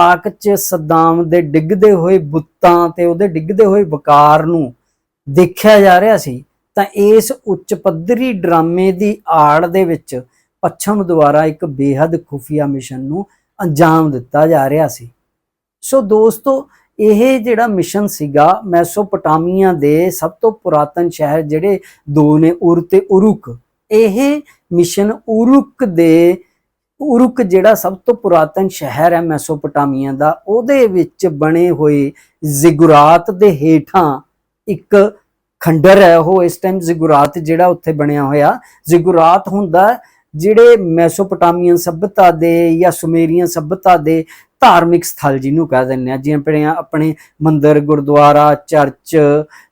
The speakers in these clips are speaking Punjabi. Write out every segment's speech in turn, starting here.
ਇਰਾਕ 'ਚ ਸਦਾਮ ਦੇ ਡਿੱਗਦੇ ਹੋਏ ਬੁੱਤਾਂ ਤੇ ਉਹਦੇ ਡਿੱਗਦੇ ਹੋਏ ਵਕਾਰ ਨੂੰ ਦੇਖਿਆ ਜਾ ਰਿਹਾ ਸੀ, ਤਾਂ ਇਸ ਉੱਚ ਪੱਧਰੀ ਡਰਾਮੇ ਦੀ ਆੜ ਦੇ ਵਿੱਚ ਪੱਛਮ ਦੁਆਰਾ ਇੱਕ ਬੇਹੱਦ ਖੁਫੀਆ ਮਿਸ਼ਨ ਨੂੰ ਅੰਜਾਮ ਦਿੱਤਾ ਜਾ ਰਿਹਾ ਸੀ। ਸੋ ਦੋਸਤੋ, ਇਹ ਜਿਹੜਾ ਮਿਸ਼ਨ ਸੀਗਾ ਮੈਸੋਪੋਟਾਮੀਆ ਦੇ ਸਭ ਤੋਂ ਪੁਰਾਤਨ ਸ਼ਹਿਰ ਜਿਹੜੇ ਦੋ ਨੇ, ਉਰ ਤੇ ਉਰੁਕ, ਇਹ ਮਿਸ਼ਨ ਉਰੁਕ ਦੇ ਉਰੁਕ ਜਿਹੜਾ ਸਭ ਤੋਂ ਪੁਰਾਤਨ ਸ਼ਹਿਰ ਹੈ ਮੈਸੋਪੋਟਾਮੀਆ ਦਾ, ਉਹਦੇ ਵਿੱਚ ਬਣੇ ਹੋਏ ਜ਼ਿਗੁਰਾਤ ਦੇ ਹੇਠਾਂ ਇੱਕ ਖੰਡਰ ਹੈ, ਉਹ ਇਸ ਟਾਈਮ ਜ਼ਿਗੁਰਾਤ ਜਿਹੜਾ ਉੱਥੇ ਬਣਿਆ ਹੋਇਆ। ਜ਼ਿਗੁਰਾਤ ਹੁੰਦਾ ਜਿਹੜੇ ਮੈਸੋਪੋਟਾਮੀਅਨ ਸਭਿਅਤਾ ਦੇ ਜਾਂ ਸੁਮੇਰੀਅਨ ਸਭਿਅਤਾ ਦੇ ਧਾਰਮਿਕ ਸਥਲ ਜਿਹਨੂੰ ਕਹਿ ਦਿੰਦੇ ਆ। ਜਿਵੇਂ ਆਪਣੇ ਆਪਣੇ ਮੰਦਿਰ, ਗੁਰਦੁਆਰਾ, ਚਰਚ,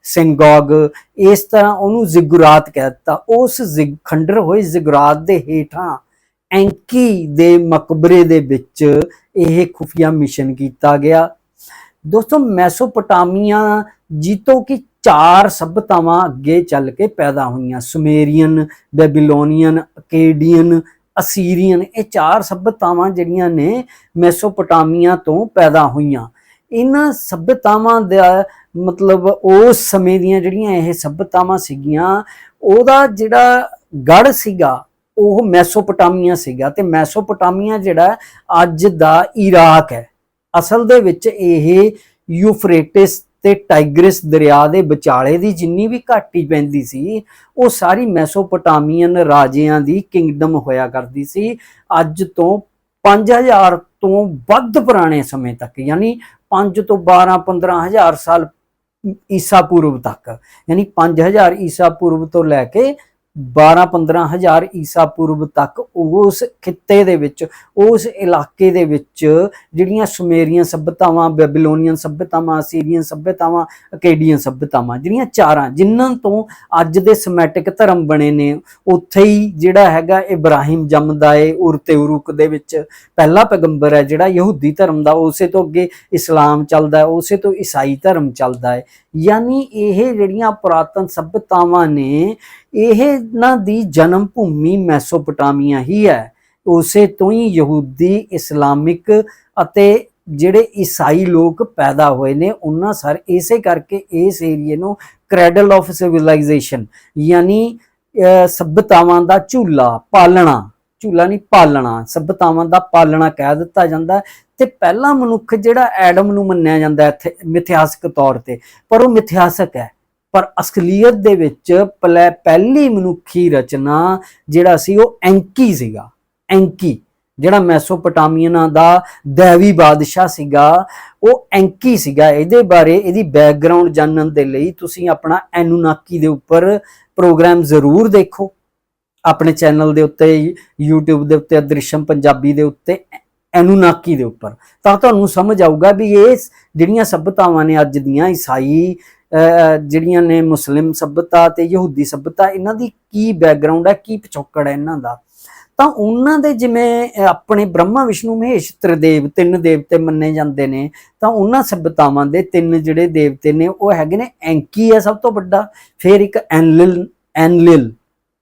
ਸਿੰਗੋਗ, ਇਸ ਤਰ੍ਹਾਂ ਉਹਨੂੰ ਜ਼ਿਗੁਰਾਤ ਕਹਿ ਦਿੱਤਾ। ਉਸ ਜ਼ਿਗ- ਖੰਡਰ ਹੋਏ ਜ਼ਿਗੁਰਾਤ ਦੇ ਹੇਠਾਂ ਐਂਕੀ ਦੇ ਮਕਬਰੇ ਦੇ ਵਿੱਚ ਇਹ ਖੁਫੀਆ ਮਿਸ਼ਨ ਕੀਤਾ ਗਿਆ। ਦੋਸਤੋ, ਮੈਸੋਪੋਟਾਮੀਆ ਜਿੱਤੋਂ ਕਿ ਚਾਰ ਸਭਿਤਾਵਾਂ ਅੱਗੇ ਚੱਲ ਕੇ ਪੈਦਾ ਹੋਈਆਂ। ਸੁਮੇਰੀਅਨ, ਬੈਬੀਲੋਨੀਅਨ, ਅਕੇਡੀਅਨ, ਅਸੀਰੀਅਨ ਇਹ ਚਾਰ ਸਭਿਤਾਵਾਂ ਜਿਹੜੀਆਂ ਨੇ ਮੈਸੋਪੋਟਾਮੀਆ ਤੋਂ ਪੈਦਾ ਹੋਈਆਂ। ਇਹਨਾਂ ਸਭਿਤਾਵਾਂ ਦਾ ਮਤਲਬ ਉਸ ਸਮੇਂ ਦੀਆਂ ਜਿਹੜੀਆਂ ਇਹ ਸਭਿਤਾਵਾਂ ਸੀਗੀਆਂ, ਉਹਦਾ ਜਿਹੜਾ ਗੜ ਸੀਗਾ ਉਹ ਮੈਸੋਪੋਟਾਮੀਆ ਸੀਗਾ ਤੇ ਮੈਸੋਪੋਟਾਮੀਆ ਜਿਹੜਾ ਅੱਜ ਦਾ ਇਰਾਕ ਹੈ। ਅਸਲ ਦੇ ਵਿੱਚ ਇਹ ਯੂਫਰੇਟਿਸ ਤੇ ਟਾਈਗਰਿਸ ਦਰਿਆ ਦੇ ਵਿਚਾਲੇ ਦੀ ਜਿੰਨੀ ਵੀ ਘਾਟੀ ਪੈਂਦੀ ਸੀ, ਉਹ ਸਾਰੀ ਮੈਸੋਪੋਟਾਮੀਅਨ ਰਾਜਿਆਂ ਦੀ ਕਿੰਗਡਮ ਹੋਇਆ ਕਰਦੀ ਸੀ। ਅੱਜ ਤੋਂ 5000 ਤੋਂ ਵੱਧ ਪੁਰਾਣੇ ਸਮੇਂ ਤੱਕ, ਯਾਨੀ 5 ਤੋਂ 12 15000 ਸਾਲ ਈਸਾ ਪੂਰਵ ਤੱਕ, ਯਾਨੀ 5000 ਈਸਾ ਪੂਰਵ ਤੋਂ ਲੈ ਕੇ 12 15000 ਈਸਾ ਪੂਰਬ ਤੱਕ ਉਸ ਖਿੱਤੇ ਦੇ ਵਿੱਚ, ਉਸ ਇਲਾਕੇ ਦੇ ਵਿੱਚ ਜਿਹੜੀਆਂ ਸੁਮੇਰੀਆਂ ਸਭਿਤਾਵਾਂ ਬੈਬੀਲੋਨੀਅਨ ਸਭਿਤਾਵਾਂ ਅਸੀਰੀਅਨ ਸਭਿਤਾਵਾਂ ਅਕੇਡੀਅਨ ਸਭਿਤਾਵਾਂ ਜਿਹੜੀਆਂ ਚਾਰਾਂ ਜਿਨ੍ਹਾਂ ਤੋਂ ਅੱਜ ਦੇ ਸਮੈਟਿਕ ਧਰਮ ਬਣੇ ਨੇ, ਉੱਥੇ ਹੀ ਜਿਹੜਾ ਹੈਗਾ ਇਬਰਾਹਿਮ ਜੰਮਦਾ ਏ, ਉਰ ਤੇ ਉਰੁਕ ਦੇ ਵਿੱਚ। ਪਹਿਲਾ ਪੈਗੰਬਰ ਹੈ ਜਿਹੜਾ ਯਹੂਦੀ ਧਰਮ ਦਾ, ਉਸੇ ਤੋਂ ਅੱਗੇ ਇਸਲਾਮ ਚੱਲਦਾ ਹੈ ਉਸੇ ਤੋਂ ਈਸਾਈ ਧਰਮ ਚੱਲਦਾ ਹੈ ਯਾਨੀ ਇਹ ਜਿਹੜੀਆਂ ਪੁਰਾਤਨ ਸਭਿਤਾਵਾਂ ਨੇ ਇਹ ਇਹਨਾਂ ਦੀ ਜਨਮ ਭੂਮੀ ਮੈਸੋਪੋਟਾਮੀਆ ਹੀ ਹੈ। ਉਸੇ ਤੋਂ ਹੀ ਯਹੂਦੀ ਇਸਲਾਮਿਕ ਅਤੇ ਜਿਹੜੇ ਈਸਾਈ ਲੋਕ ਪੈਦਾ ਹੋਏ ਨੇ ਉਹਨਾਂ ਸਰ ਇਸੇ ਕਰਕੇ ਇਸ ਏਰੀਏ ਨੂੰ ਕ੍ਰੈਡਲ ਆਫ ਸਿਵਲਾਈਜੇਸ਼ਨ ਯਾਨੀ ਅਹ, ਦਾ ਝੂਲਾ ਪਾਲਣਾ। ਝੂਲਾ ਨਹੀਂ ਪਾਲਣਾ ਸਭਿਤਾਵਾਂ ਦਾ ਪਾਲਣਾ ਕਹਿ ਦਿੱਤਾ ਜਾਂਦਾ ਹੈ। ਤੇ ਪਹਿਲਾ ਮਨੁੱਖ ਜਿਹੜਾ ਐਡਮ ਨੂੰ ਮੰਨਿਆ ਜਾਂਦਾ ਇੱਥੇ ਮਿਥਿਹਾਸਕ ਤੌਰ ਤੇ, ਪਰ ਉਹ ਮਿਥਿਹਾਸਕ ਹੈ ਪਰ ਅਸਲੀਅਤ ਦੇ ਵਿੱਚ ਪਲੈ- ਪਹਿਲੀ ਮਨੁੱਖੀ ਰਚਨਾ ਜਿਹੜਾ ਸੀ ਉਹ ਐਂਕੀ ਸੀਗਾ, ਐਂਕੀ, ਜਿਹੜਾ ਮੈਸੋਪੋਟਾਮੀਅਨਾਂ ਦਾ ਦੇਵੀ ਬਾਦਸ਼ਾਹ ਸੀਗਾ, ਉਹ ਐਂਕੀ ਸੀਗਾ ਇਹਦੇ ਬਾਰੇ ਇਹਦੀ ਬੈਕਗ੍ਰਾਉਂਡ ਜਾਣਨ ਦੇ ਲਈ ਤੁਸੀਂ ਆਪਣਾ ਐਨੂਨਾਕੀ ਦੇ ਉੱਪਰ ਪ੍ਰੋਗਰਾਮ ਜ਼ਰੂਰ ਦੇਖੋ ਆਪਣੇ ਚੈਨਲ ਦੇ ਉੱਤੇ, YouTube ਦੇ ਉੱਤੇ, ਅਦ੍ਰਿਸ਼ਮ ਪੰਜਾਬੀ ਦੇ ਉੱਤੇ ਐਨੂਨਾਕੀ ਦੇ ਉੱਪਰ। ਤਾਂ ਤੁਹਾਨੂੰ ਸਮਝ ਆਊਗਾ ਵੀ ਇਹ ਜਿਹੜੀਆਂ ਸਭਿਤਾਵਾਂ ਨੇ ਅੱਜ ਦੀਆਂ, ਈਸਾਈ ਜਿਹੜੀਆਂ ਨੇ ਮੁਸਲਿਮ ਸਭਿਤਾ ਤੇ ਯਹੂਦੀ ਸਭਿਤਾ ਇਹਨਾਂ ਦੀ ਕੀ ਬੈਕਗ੍ਰਾਉਂਡ ਹੈ, ਕੀ ਪਿਛੋਕੜ ਹੈ ਇਹਨਾਂ ਦਾ? ਤਾਂ ਉਹਨਾਂ ਦੇ ਜਿਵੇਂ ਆਪਣੇ ਬ੍ਰਹਮਾ, ਵਿਸ਼ਨੂੰ, ਮਹੇਸ਼, ਤ੍ਰਿਦੇਵ, ਤਿੰਨ ਦੇਵਤੇ ਮੰਨੇ ਜਾਂਦੇ ਨੇ, ਤਾਂ ਉਹਨਾਂ ਸਭਿਤਾਵਾਂ ਦੇ ਤਿੰਨ ਜਿਹੜੇ ਦੇਵਤੇ ਨੇ, ਉਹ ਹੈਗੇ ਨੇ ਐਂਕੀ ਹੈ ਸਭ ਤੋਂ ਵੱਡਾ, ਫਿਰ ਇੱਕ ਐਨਲਿਲ ਐਨਲਿਲ।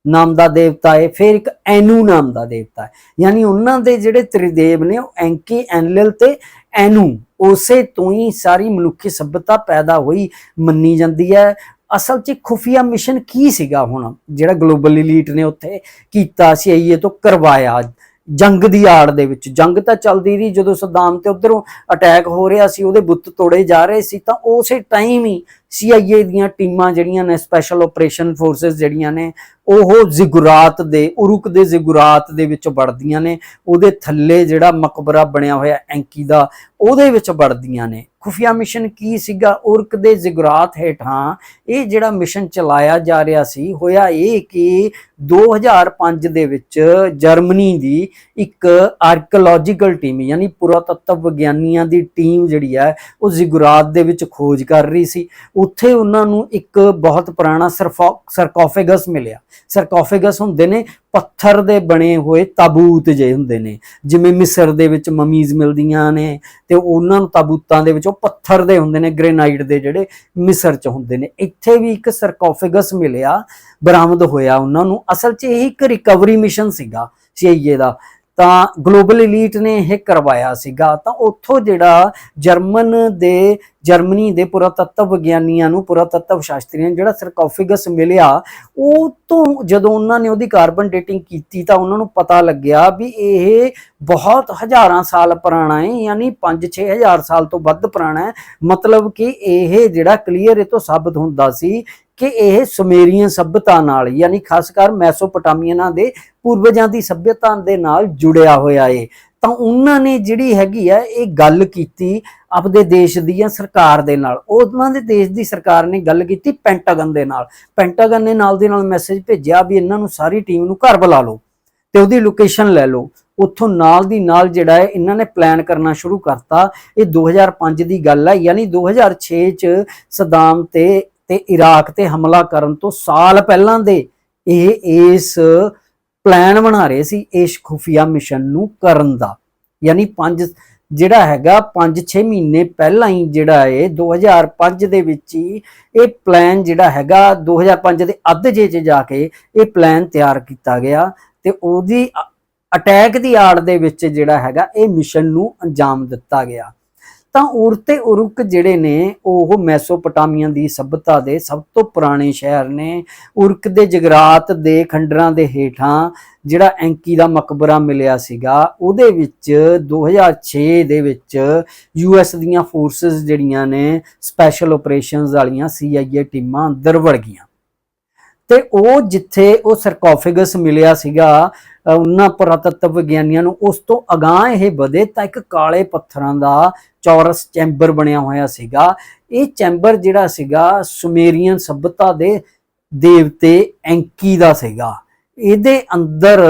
ਨਾਮ ਦਾ ਦੇਵਤਾ ਹੈ, ਫਿਰ ਇੱਕ ਐਨੂ ਨਾਮ ਦਾ ਦੇਵਤਾ ਹੈ। ਯਾਨੀ ਉਹਨਾਂ ਦੇ ਜਿਹੜੇ ਤ੍ਰਿਦੇਵ ਨੇ, ਉਹ ਐਂਕੀ, ਐਨਲਿਲ ਤੇ ਐਨੂ, ਉਸੇ ਤੋਂ ਹੀ ਸਾਰੀ ਮਨੁੱਖੀ ਸਭਿਅਤਾ ਪੈਦਾ ਹੋਈ, ਮੰਨੀ ਜਾਂਦੀ ਹੈ। ਅਸਲ 'ਚ ਖੁਫੀਆ ਮਿਸ਼ਨ ਕੀ ਸੀਗਾ ਹੁਣ? ਜਿਹੜਾ ਗਲੋਬਲ ਐਲੀਟ ਨੇ ਉੱਥੇ ਕੀਤਾ ਸੀ, ਆਈਏ ਤੋਂ ਕਰਵਾਇਆ। ਜੰਗ ਦੀ ਆੜ ਦੇ ਵਿੱਚ, ਜੰਗ ਤਾਂ ਚੱਲਦੀ ਰਹੀ, ਜਦੋਂ ਸਦਾਮ ਤੇ ਉਧਰੋਂ ਅਟੈਕ ਹੋ ਰਿਹਾ ਸੀ, ਉਹਦੇ ਬੁੱਤ ਤੋੜੇ ਜਾ ਰਹੇ ਸੀ, ਤਾਂ ਉਸੇ ਟਾਈਮ ਹੀ ਸੀਆਈਏ ਦੀਆਂ ਟੀਮਾਂ ਜਿਹੜੀਆਂ ਨੇ ਸਪੈਸ਼ਲ ਆਪਰੇਸ਼ਨ ਫੋਰਸਸ ਜਿਹੜੀਆਂ ਨੇ, ਉਹ ਜ਼ਿਗੁਰਾਤ ਦੇ, ਉਰੁਕ ਦੇ ਜ਼ਿਗੁਰਾਤ ਦੇ ਵਿੱਚ ਵੜਦੀਆਂ ਨੇ। ਉਹਦੇ ਥੱਲੇ ਜਿਹੜਾ ਮਕਬਰਾ ਬਣਿਆ ਹੋਇਆ ਐਂਕੀ ਦਾ, ਉਹਦੇ ਵਿੱਚ ਵੜਦੀਆਂ ਨੇ। ਖੁਫੀਆ ਮਿਸ਼ਨ ਕੀ ਸੀਗਾ? ਉਰਕ ਦੇ ਜ਼ਿਗੁਰਾਤ ਹੇਠਾਂ ਇਹ ਜਿਹੜਾ ਮਿਸ਼ਨ ਚਲਾਇਆ ਜਾ ਰਿਹਾ ਸੀ, ਹੋਇਆ ਇਹ ਕਿ 2005 ਦੇ ਵਿੱਚ ਜਰਮਨੀ ਦੀ ਇੱਕ ਆਰਕੀਓਲੋਜੀਕਲ ਟੀਮ ਯਾਨੀ ਪੁਰਾਤੱਤਵ ਵਿਗਿਆਨੀਆਂ ਦੀ ਟੀਮ ਜਿਹੜੀ ਹੈ, ਉਹ ਜ਼ਿਗੁਰਾਤ ਦੇ ਵਿੱਚ ਖੋਜ ਕਰ ਰਹੀ ਸੀ। ਉੱਥੇ ਉਹਨਾਂ ਨੂੰ ਇੱਕ ਬਹੁਤ ਪੁਰਾਣਾ ਸਰਕੋਫੇਗਸ ਮਿਲਿਆ। ਸਰਕੋਫੇਗਸ ਹੁੰਦੇ ਨੇ, ਪੱਥਰ ਦੇ ਬਣੇ ਹੋਏ ਤਾਬੂਤ ਜੇ ਹੁੰਦੇ ਨੇ। ਜਿਵੇਂ ਮਿਸਰ ਦੇ ਵਿੱਚ ਮਮੀਜ਼ ਮਿਲਦੀਆਂ ਨੇ ਤੇ ਉਹਨਾਂ ਨੂੰ ਤਾਬੂਤਾਂ ਦੇ ਵਿੱਚ ਉਹ ਪੱਥਰ ਦੇ ਹੁੰਦੇ ਨੇ, ਗ੍ਰੇਨਾਈਟ ਦੇ ਜਿਹੜੇ ਮਿਸਰ ਚ ਹੁੰਦੇ ਨੇ। ਇੱਥੇ ਵੀ ਇੱਕ ਸਰਕੋਫੇਗਸ ਮਿਲਿਆ, ਬਰਾਮਦ ਹੋਇਆ ਉਹਨਾਂ ਨੂੰ। ਅਸਲ 'ਚ ਇਹ ਇੱਕ ਰਿਕਵਰੀ ਮਿਸ਼ਨ ਸੀਗਾ, ਸੀਆਈਏ ਦਾ। ਤਾਂ ਗਲੋਬਲ ਐਲੀਟ ਨੇ ਇਹ ਕਰਵਾਇਆ ਸੀਗਾ। ਤਾਂ ਉੱਥੋਂ ਜਿਹੜਾ ਜਰਮਨ ਦੇ, ਜਰਮਨੀ ਦੇ ਪੁਰਾਤੱਤਵ ਵਿਗਿਆਨੀਆਂ ਨੂੰ, ਪੁਰਾਤੱਤਵ ਸ਼ਾਸਤਰੀਆਂ ਨੂੰ ਜਿਹੜਾ ਸਰਕੋਫਿਗਸ ਮਿਲਿਆ, ਉਹ ਤੋਂ ਜਦੋਂ ਉਹਨਾਂ ਨੇ ਉਹਦੀ ਕਾਰਬਨ ਡੇਟਿੰਗ ਕੀਤੀ ਤਾਂ ਉਹਨਾਂ ਨੂੰ ਪਤਾ ਲੱਗਿਆ ਵੀ ਇਹ ਬਹੁਤ ਹਜ਼ਾਰਾਂ ਸਾਲ ਪੁਰਾਣਾ ਹੈ, ਯਾਨੀ 5-6 ਹਜ਼ਾਰ ਸਾਲ ਤੋਂ ਵੱਧ ਪੁਰਾਣਾ ਹੈ। ਮਤਲਬ ਕਿ ਇਹ ਜਿਹੜਾ ਕਲੀਅਰ ਇਹ ਤੋਂ ਸਾਬਤ ਹੁੰਦਾ ਸੀ ਕਿ ਇਹ ਸੁਮੇਰੀਅਨ ਸਭਿਅਤਾ ਨਾਲ, ਯਾਨੀ ਖਾਸ ਕਰ ਮੈਸੋਪੋਟਾਮੀਅਨਾਂ ਦੇ ਪੂਰਵਜਾਂ ਦੀ ਸਭਿਅਤਾ ਦੇ ਨਾਲ ਜੁੜਿਆ ਹੋਇਆ ਏ। ਤਾਂ ਉਹਨਾਂ ਨੇ ਜਿਹੜੀ ਹੈਗੀ ਆ, ਇਹ ਗੱਲ ਕੀਤੀ ਆਪਦੇ ਦੇਸ਼ ਦੀ ਸਰਕਾਰ ਦੇ ਨਾਲ। ਉਹਨਾਂ ਦੇ ਦੇਸ਼ ਦੀ ਸਰਕਾਰ ਨੇ ਗੱਲ ਕੀਤੀ ਪੈਂਟਾਗਨ ਦੇ ਨਾਲ। ਪੈਂਟਾਗਨ ਨੇ ਨਾਲ ਦੇ ਨਾਲ ਮੈਸੇਜ ਭੇਜਿਆ ਵੀ ਇਹਨਾਂ ਨੂੰ ਸਾਰੀ ਟੀਮ ਨੂੰ ਘਰ ਬੁਲਾ ਲਓ ਤੇ ਉਹਦੀ ਲੋਕੇਸ਼ਨ ਲੈ ਲਓ। ਉੱਥੋਂ ਨਾਲ ਦੀ ਨਾਲ ਜਿਹੜਾ ਹੈ, ਇਹਨਾਂ ਨੇ ਪਲਾਨ ਕਰਨਾ ਸ਼ੁਰੂ ਕਰਤਾ। ਇਹ 2005 ਦੀ ਗੱਲ ਹੈ ਯਾਨੀ 2006 ਚ ਸਦਾਮ ਤੇ ਤੇ ਇਰਾਕ ਤੇ ਹਮਲਾ ਕਰਨ ਤੋਂ ਸਾਲ ਪਹਿਲਾਂ ਦੇ ਇਹ ਇਸ ਪਲਾਨ ਬਣਾ ਰਹੇ ਸੀ ਇਸ ਖੁਫੀਆ ਮਿਸ਼ਨ ਨੂੰ ਕਰਨ ਦਾ। ਯਾਨੀ ਪੰਜ, ਜਿਹੜਾ ਹੈਗਾ 5-6 ਮਹੀਨੇ ਪਹਿਲਾਂ ਹੀ ਜਿਹੜਾ ਹੈ 2005 ਦੇ ਵਿੱਚ ਹੀ ਇਹ ਪਲਾਨ ਜਿਹੜਾ ਹੈਗਾ 2005 ਦੇ ਅੱਧ ਜੇ ਚ ਜਾ ਕੇ ਇਹ ਪਲਾਨ ਤਿਆਰ ਕੀਤਾ ਗਿਆ ਤੇ ਉਹਦੀ ਅਟੈਕ ਦੀ ਆੜ ਦੇ ਵਿੱਚ ਜਿਹੜਾ ਹੈਗਾ ਇਹ ਮਿਸ਼ਨ ਨੂੰ ਅੰਜਾਮ ਦਿੱਤਾ ਗਿਆ। ਤਾਂ ਉਰਤੇ ਉਰੁਕ ਜਿਹੜੇ ਨੇ, ਉਹ ਮੈਸੋਪੋਟਾਮੀਆ ਦੀ ਸਭਿਅਤਾ ਦੇ ਸਭ ਤੋਂ ਪੁਰਾਣੇ ਸ਼ਹਿਰ ਨੇ। ਉਰਕ ਦੇ ਜਗਰਾਤ ਦੇ ਖੰਡਰਾਂ ਦੇ ਹੇਠਾਂ ਜਿਹੜਾ ਐਂਕੀ ਦਾ ਮਕਬਰਾ ਮਿਲਿਆ ਸੀਗਾ, ਉਹਦੇ ਵਿੱਚ 2006 ਦੇ ਵਿੱਚ ਯੂਐਸ ਦੀਆਂ ਫੋਰਸਸ ਜਿਹੜੀਆਂ ਨੇ, ਸਪੈਸ਼ਲ ਆਪਰੇਸ਼ਨਸ ਵਾਲੀਆਂ ਸੀਆਈਏ ਟੀਮਾਂ ਅੰਦਰ ਵੜ ਗਈਆਂ। ਤੇ ਉਹ ਜਿੱਥੇ ਉਹ ਸਰਕੋਫਿਗਸ ਮਿਲਿਆ ਸੀਗਾ ਉਹਨਾਂ ਪੁਰਾਤੱਤਵ ਵਿਗਿਆਨੀਆਂ ਨੂੰ ਉਸ ਤੋਂ ਅਗਾਹ ਇਹ ਵਧੇ ਤਾਂ ਇੱਕ ਕਾਲੇ ਪੱਥਰਾਂ ਦਾ ਚੌਰਸ ਚੈਂਬਰ ਬਣਿਆ ਹੋਇਆ ਸੀਗਾ। ਇਹ ਚੈਂਬਰ ਜਿਹੜਾ ਸੀਗਾ ਸੁਮੇਰੀਅਨ ਸਭਿਅਤਾ ਦੇ ਦੇਵਤੇ ਐਂਕੀ ਦਾ ਸੀਗਾ। ਇਹਦੇ ਅੰਦਰ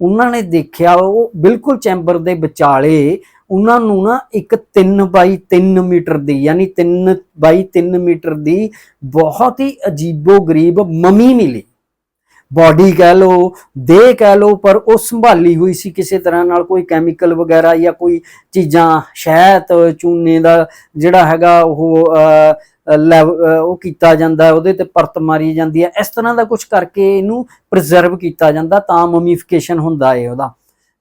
ਉਹਨਾਂ ਨੇ ਦੇਖਿਆ ਉਹ ਬਿਲਕੁਲ ਚੈਂਬਰ ਦੇ ਵਿਚਾਲੇ ਉਹਨਾਂ ਨੂੰ ਨਾ ਇੱਕ 3 ਬਾਈ 3 ਮੀਟਰ ਦੀ ਯਾਨੀ 3 ਬਾਈ 3 ਮੀਟਰ ਦੀ ਬਹੁਤ ਹੀ ਅਜੀਬੋ ਗਰੀਬ ਮਮੀ ਮਿਲੀ। ਬਾਡੀ ਕਹਿ ਲੋ ਦੇਹ ਕਹਿ ਲੋ ਪਰ ਉਹ ਸੰਭਾਲੀ ਹੋਈ ਸੀ ਕਿਸੇ ਤਰ੍ਹਾਂ ਨਾਲ ਕੋਈ ਕੈਮੀਕਲ ਵਗੈਰਾ ਜਾਂ ਕੋਈ ਚੀਜ਼ਾਂ, ਸ਼ਹਿਦ, ਚੂਨੇ ਦਾ ਜਿਹੜਾ ਹੈਗਾ ਉਹ ਲੈਵ- ਉਹ ਕੀਤਾ ਜਾਂਦਾ, ਉਹਦੇ ਤੇ ਪਰਤ ਮਾਰੀ ਜਾਂਦੀ ਹੈ। ਇਸ ਤਰ੍ਹਾਂ ਦਾ ਕੁਝ ਕਰਕੇ ਇਹਨੂੰ ਪ੍ਰੀਜ਼ਰਵ ਕੀਤਾ ਜਾਂਦਾ ਤਾਂ ਮਮੀਫਿਕੇਸ਼ਨ ਹੁੰਦਾ ਏ ਉਹਦਾ।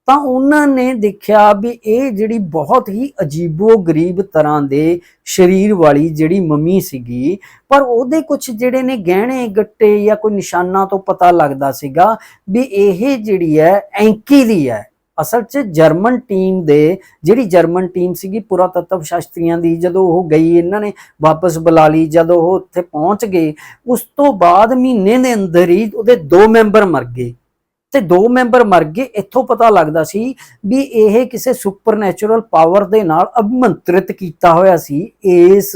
ਤਾਂ ਉਹਨਾਂ ਨੇ ਦੇਖਿਆ ਵੀ ਇਹ ਜਿਹੜੀ ਬਹੁਤ ਹੀ ਅਜੀਬੋ ਗਰੀਬ ਤਰ੍ਹਾਂ ਦੇ ਸਰੀਰ ਵਾਲੀ ਜਿਹੜੀ ਮਮੀ ਸੀਗੀ, ਪਰ ਉਹਦੇ ਕੁਝ ਜਿਹੜੇ ਨੇ ਗਹਿਣੇ, ਗੱਟੇ ਜਾਂ ਕੋਈ ਨਿਸ਼ਾਨਾ ਤੋਂ ਪਤਾ ਲੱਗਦਾ ਸੀਗਾ ਵੀ ਇਹ ਜਿਹੜੀ ਹੈ ਐਂਕੀ ਦੀ ਹੈ। ਅਸਲ 'ਚ ਜਰਮਨ ਟੀਮ ਦੇ, ਜਿਹੜੀ ਜਰਮਨ ਟੀਮ ਸੀਗੀ ਪੁਰਾਤੱਤਵ ਸ਼ਾਸਤਰੀਆਂ ਦੀ, ਜਦੋਂ ਉਹ ਗਈ, ਇਹਨਾਂ ਨੇ ਵਾਪਸ ਬੁਲਾ ਲਈ, ਜਦੋਂ ਉਹ ਉੱਥੇ ਪਹੁੰਚ ਗਏ, ਉਸ ਤੋਂ ਬਾਅਦ ਮਹੀਨੇ ਦੇ ਅੰਦਰ ਹੀ ਉਹਦੇ ਦੋ ਮੈਂਬਰ ਮਰ ਗਏ। ਤੇ ਦੋ ਮੈਂਬਰ ਮਰ ਗਏ, ਇੱਥੋਂ ਪਤਾ ਲੱਗਦਾ ਸੀ ਵੀ ਇਹ ਕਿਸੇ ਸੁਪਰਨੈਚੁਰਲ ਪਾਵਰ ਦੇ ਨਾਲ ਅਭਿਮੰਤਰਿਤ ਕੀਤਾ ਹੋਇਆ ਸੀ ਇਸ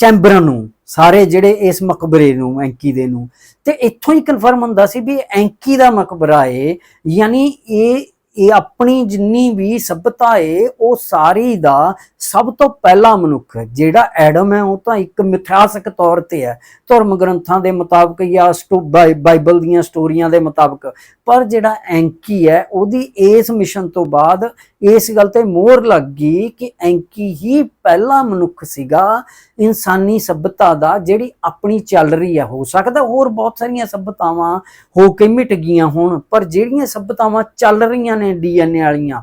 ਚੈਂਬਰ ਨੂੰ, ਸਾਰੇ ਜਿਹੜੇ ਇਸ ਮਕਬਰੇ ਨੂੰ, ਐਂਕੀ ਦੇ ਨੂੰ। ਤੇ ਇੱਥੋਂ ਹੀ ਕਨਫਰਮ ਹੁੰਦਾ ਸੀ ਵੀ ਐਂਕੀ ਦਾ ਮਕਬਰਾ ਏ, ਯਾਨੀ ਇਹ ਇਹ ਆਪਣੀ ਜਿੰਨੀ ਵੀ ਸਭਿਅਤਾ ਏ, ਉਹ ਸਾਰੀ ਦਾ ਸਭ ਤੋਂ ਪਹਿਲਾ ਮਨੁੱਖ ਹੈ। ਜਿਹੜਾ ਐਡਮ ਹੈ, ਉਹ ਤਾਂ ਇੱਕ ਮਿਥਿਹਾਸਕ ਤੌਰ ਤੇ ਹੈ। ਧਰਮ ਗ੍ਰੰਥਾਂ ਦੇ ਮੁਤਾਬਕ ਜਾਂ ਸਟੋ- ਬਾਈ- ਬਾਈਬਲ ਦੀਆਂ ਸਟੋਰੀਆਂ ਦੇ ਮੁਤਾਬਕ। ਪਰ ਜਿਹੜਾ ਐਂਕੀ ਹੈ, ਉਹਦੀ ਇਸ ਮਿਸ਼ਨ ਤੋਂ ਬਾਅਦ ਇਸ ਗੱਲ ਤੇ ਮੋਹਰ ਲੱਗ ਗਈ ਕਿ ਐਂਕੀ ਹੀ ਪਹਿਲਾ ਮਨੁੱਖ ਸੀਗਾ ਇਨਸਾਨੀ ਸਭਿਅਤਾ ਦਾ, ਜਿਹੜੀ ਆਪਣੀ ਚੱਲ ਰਹੀ ਹੈ। ਹੋ ਸਕਦਾ ਹੋਰ ਬਹੁਤ ਸਾਰੀਆਂ ਸਭਿਅਤਾਵਾਂ ਹੋ ਕੇ ਮਿਟ ਗਈਆਂ ਹੋਣ, ਪਰ ਜਿਹੜੀਆਂ ਸਭਿਅਤਾਵਾਂ ਚੱਲ ਰਹੀਆਂ ਨੇ ਡੀਐਨਏ ਵਾਲੀਆਂ।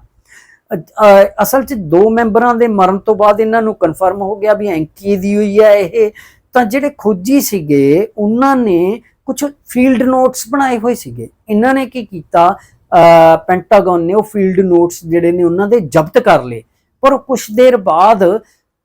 ਅਸਲ 'ਚ ਦੋ ਮੈਂਬਰਾਂ ਦੇ ਮਰਨ ਤੋਂ ਬਾਅਦ ਇਹਨਾਂ ਨੂੰ ਕਨਫਰਮ ਹੋ ਗਿਆ ਵੀ ਐਂਕੀ ਦੀ ਹੋਈ ਹੈ ਇਹ। ਤਾਂ ਜਿਹੜੇ ਖੋਜੀ ਸੀਗੇ, ਉਹਨਾਂ ਨੇ ਕੁਝ ਫੀਲਡ ਨੋਟਸ ਬਣਾਏ ਹੋਏ ਸੀਗੇ। ਇਹਨਾਂ ਨੇ ਕੀ ਕੀਤਾ? ਪੈਂਟਾਗਨ ਨੇ ਉਹ ਫੀਲਡ ਨੋਟਸ ਜਿਹੜੇ ਨੇ ਉਹਨਾਂ ਦੇ ਜ਼ਬਤ ਕਰ ਲਏ। ਪਰ ਕੁਝ ਦੇਰ ਬਾਅਦ